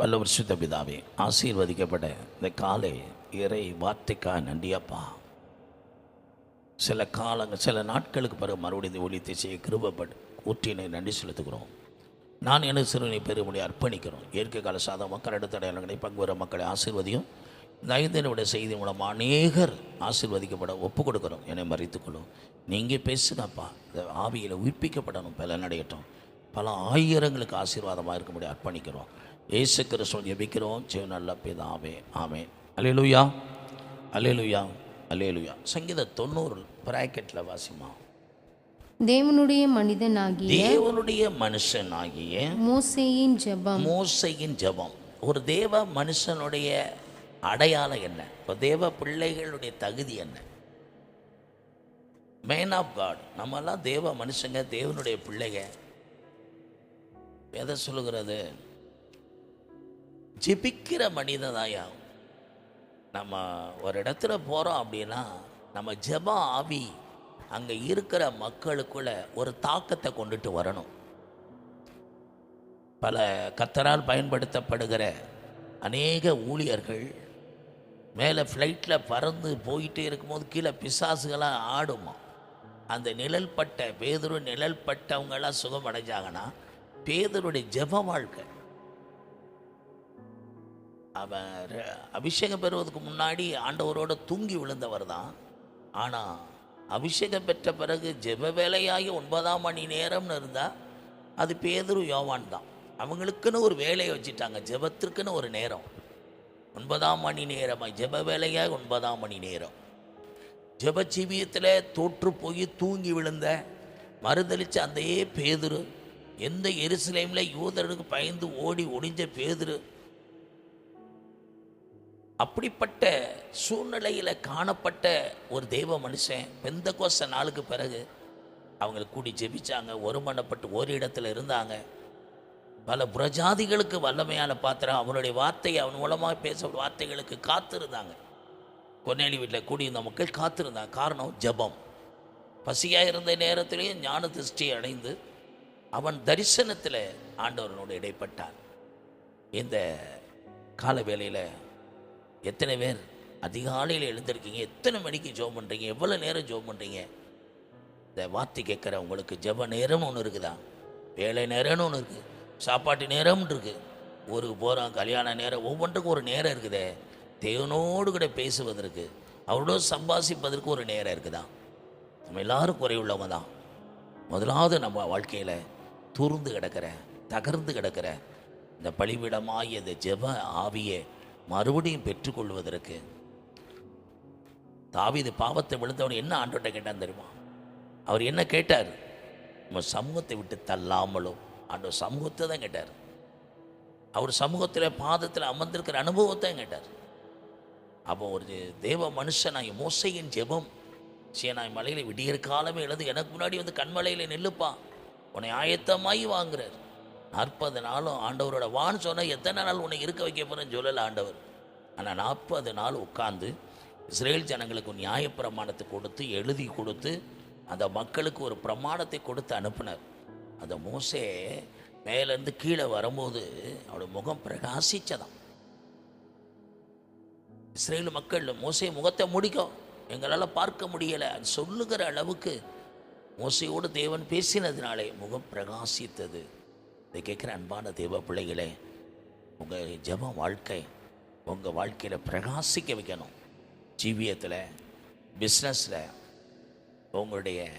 வல்லவர் சுத்த பிதாவே ஆசீர்வதிக்கப்பட்ட இந்த காலை இறை வார்த்தைக்கா நன்றியப்பா. சில காலங்கள் சில நாட்களுக்கு பிறகு மறுபடியும் இந்த ஒளித்தை செய்ய கிருபப்பட்டு ஊற்றினை நன்றி செலுத்துகிறோம். நான் என்ன சிறுவனை பெருமொழி அர்ப்பணிக்கிறோம். இயற்கை கால சாத மக்கள் அடுத்தடையாளங்களை பங்கு வர மக்களை ஆசீர்வதியும் இந்த செய்தி மூலம் அநேகர் ஆசீர்வதிக்கப்பட ஒப்பு கொடுக்குறோம். என்னை மறைத்துக்கொள்ளும் நீங்கள் பேசுங்கப்பா. இந்த ஆவியில் உயிர்ப்பிக்கப்படணும் பலனடையட்டும். பல ஆயிரங்களுக்கு ஆசீர்வாதமாக இருக்கும்படி அர்ப்பணிக்கிறோம். ஏசு கிறிஸ்துவன் ஜெபிக்கிறோம். ஜெய நல்ல பிதாவே. ஆமே அலேலுயா அலேலுயா அலேலுயா சங்கீத தொண்ணூறு பிராக்கெட்டில் வாசிமா. தேவனுடைய மனிதனாகிய தேவனுடைய மனுஷனாகிய மோசேயின் ஜெபம். மோசையின் ஜெபம். ஒரு தேவ மனுஷனுடைய அடையாளம் என்ன? இப்போ தேவ பிள்ளைகளுடைய தகுதி என்ன? மேன் ஆஃப் காட் நம்மெல்லாம் தேவ மனுஷங்க தேவனுடைய பிள்ளைங்க. எதை சொல்லுகிறது? ஜெபிக்கிற மனிதனாயா நம்ம ஒரு இடத்துல போகிறோம் அப்படின்னா நம்ம ஜப ஆவி அங்கே இருக்கிற மக்களுக்குள்ள ஒரு தாக்கத்தை கொண்டுட்டு வரணும். பல கத்தரால் பயன்படுத்தப்படுகிற அநேக ஊழியர்கள் மேலே ஃப்ளைட்டில் பறந்து போயிட்டே இருக்கும்போது கீழே பிசாசுகளாக ஆடுமா. அந்த நிழல் பட்ட பேதரு நிழல் பட்டவங்களாம் சுகம் அடைஞ்சாங்கன்னா பேதருடைய ஜெப வாழ்க்கை அவர் அபிஷேகம் பெறுவதற்கு முன்னாடி ஆண்டவரோட தூங்கி விழுந்தவர் தான். ஆனால் அபிஷேகம் பெற்ற பிறகு ஜெப வேலையாகி ஒன்பதாம் மணி நேரம்னு இருந்தால் அது பேதுரு யோவான் தான். அவங்களுக்குன்னு ஒரு வேலையை வச்சுட்டாங்க ஜெபத்திற்குன்னு ஒரு நேரம். ஒன்பதாம் மணி நேரமாக ஜெப வேலையாக ஒன்பதாம் மணி நேரம். ஜெப ஜீவியத்தில் தோற்று போய் தூங்கி விழுந்த மறுதளிச்ச அந்தயே பேதுரு எந்த எருசலேமில் யூதருக்கு பயந்து ஓடி ஒளிஞ்ச பேதுரு அப்படிப்பட்ட சூழ்நிலையில் காணப்பட்ட ஒரு தெய்வ மனுஷன் பெந்த கோச நாளுக்கு பிறகு அவங்களை கூடி ஜெபிச்சாங்க ஒருமனப்பட்டு ஒரு இடத்துல இருந்தாங்க. பல புரஜாதிகளுக்கு வல்லமையான பாத்திரம் அவனுடைய வார்த்தை அவன் மூலமாக பேச வார்த்தைகளுக்கு காத்திருந்தாங்க. கொன்னேலி வீட்டில் கூடியிருந்த மக்கள் காத்திருந்தாங்க. காரணம் ஜெபம். பசியாக இருந்த நேரத்திலையும் ஞான திருஷ்டி அடைந்து அவன் தரிசனத்தில் ஆண்டவரனோடு இடைப்பட்டான். இந்த கால வேளையில் எத்தனை பேர் அதிகாலையில் எழுந்திருக்கீங்க? எத்தனை மணிக்கு ஜோ பண்ணுறீங்க எவ்வளோ நேரம் ஜெபம் பண்ணுறீங்க இந்த வார்த்தை கேட்குற உங்களுக்கு ஜெப நேரம்னு ஒன்று இருக்குதா? வேலை நேரம்னு ஒன்று இருக்குது சாப்பாட்டு நேரம்னு இருக்குது ஊருக்கு போகிறோம் கல்யாண நேரம் ஒவ்வொன்றுக்கும் ஒரு நேரம் இருக்குதே. தேவனோடு கூட பேசுவதற்கு அவரோட சம்பாசிப்பதற்கு ஒரு நேரம் இருக்குதா? நம்ம எல்லாரும் குறைவுள்ளவங்க தான். முதலாவது நம்ம வாழ்க்கையில் துருந்து கிடக்கிற தகர்ந்து கிடக்கிற இந்த பழிவிடமாகிய இந்த ஜெப ஆவியை மறுபடியும் பெற்றுக்கொள்வதற்கு. தாவிது பாவத்தை விழுந்தவன் என்ன ஆண்டோட்ட கேட்டான் தெரியுமா? அவர் என்ன கேட்டார்? நம்ம சமூகத்தை விட்டு தள்ளாமலும் ஆண்டவர் சமூகத்தை தான் கேட்டார். அவர் சமூகத்தில் பாதத்தில் அமர்ந்திருக்கிற அனுபவத்தை கேட்டார். அப்போ ஒரு தேவ மனுஷனாய் மோசையின் ஜெபம் சீனாய் மலையில் விடியற் காலமே எழுது எனக்கு முன்னாடி வந்து கண்மலையில் நில்லுப்பா உன்னை ஆயத்தமாகி வாங்குறார். நாற்பது நாளும் ஆண்டவரோட வான்னு சொன்னால் எத்தனை நாள் உன்னை இருக்க வைக்க போகிறேன்னு சொல்லலை ஆண்டவர். ஆனால் நாற்பது நாள் உட்காந்து இஸ்ரேல் ஜனங்களுக்கு நியாயப்பிரமாணத்தை கொடுத்து எழுதி கொடுத்து அந்த மக்களுக்கு ஒரு பிரமாணத்தை கொடுத்து அனுப்பினார். அந்த மோசே மேலேருந்து கீழே வரும்போது அவரோட முகம் பிரகாசித்ததான் இஸ்ரேல் மக்கள் மோசே முகத்தை முடிக்கும். எங்களால் பார்க்க முடியலை. சொல்லுகிற அளவுக்கு மோசையோடு தேவன் பேசினதினாலே முகம் பிரகாசித்தது. இதை கேட்குற அன்பான தெய்வ பிள்ளைகளே உங்கள் ஜப வாழ்க்கை உங்கள் வாழ்க்கையில் பிரகாசிக்க வைக்கணும். ஜீவியத்தில் பிஸ்னஸில் உங்களுடைய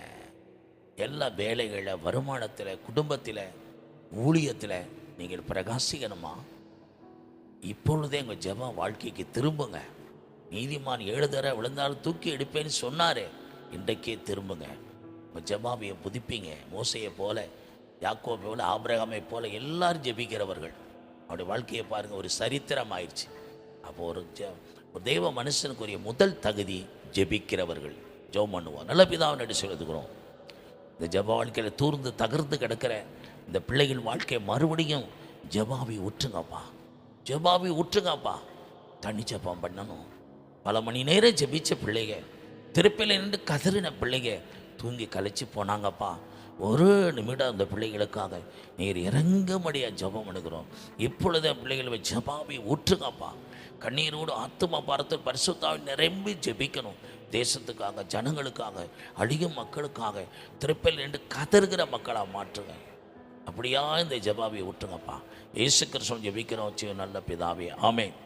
எல்லா வேலைகளில் வருமானத்தில் குடும்பத்தில் ஊழியத்தில் நீங்கள் பிரகாசிக்கணுமா? இப்பொழுதே உங்கள் ஜப வாழ்க்கைக்கு திரும்புங்க. நீதிமான் ஏழு தர விழுந்தாலும் தூக்கி எடுப்பேன்னு சொன்னாரே. இன்றைக்கே திரும்புங்க. உங்கள் ஜெபாவியை புதுப்பிங்க. மோசையை போல யாக்கோபை போல ஆபிரகாமை போல எல்லாரும் ஜெபிக்கிறவர்கள். அவருடைய வாழ்க்கையை பாருங்கள் ஒரு சரித்திரம் ஆயிடுச்சு அப்போ ஒரு ஜெ ஒரு தெய்வ மனுஷனுக்குரிய முதல் தகுதி ஜெபிக்கிறவர்கள். ஜெபம் பண்ணுவோம். நல்ல பிதாவை நடி சொல்லுகிறோம் இந்த ஜப வாழ்க்கையில் தூர்ந்து தகர்ந்து கிடக்கிற இந்த பிள்ளைகள் வாழ்க்கை மறுபடியும் ஜெபாவி ஊற்றுங்கப்பா. ஜெபாவி ஊற்றுங்கப்பா. தண்ணி ஜெபம் பண்ணணும். பல மணி நேரம் ஜெபிச்ச பிள்ளைங்க திருப்பில நின்று கதறின பிள்ளைங்க தூங்கி கலைச்சி போனாங்கப்பா. ஒரு நிமிடம் அந்த பிள்ளைகளுக்காக நீர் இறங்கும்படியா ஜபம் எடுக்கிறோம். இப்பொழுது பிள்ளைகளை ஜபாவை ஊற்றுங்கப்பா. கண்ணீரோடு ஆத்தும பாரத்தில் பரிசுத்தாவை நிரம்பி ஜெபிக்கணும். தேசத்துக்காக ஜனங்களுக்காக அழியும் மக்களுக்காக திருப்பல் நின்று கதறுகிற மக்களாக மாற்றுங்க. அப்படியா இந்த ஜபாவை ஊற்றுங்கப்பா. இயேசு கிருஷ்ணன் ஜெபிக்கிறோம். நல்ல பிதாவே. ஆமென்.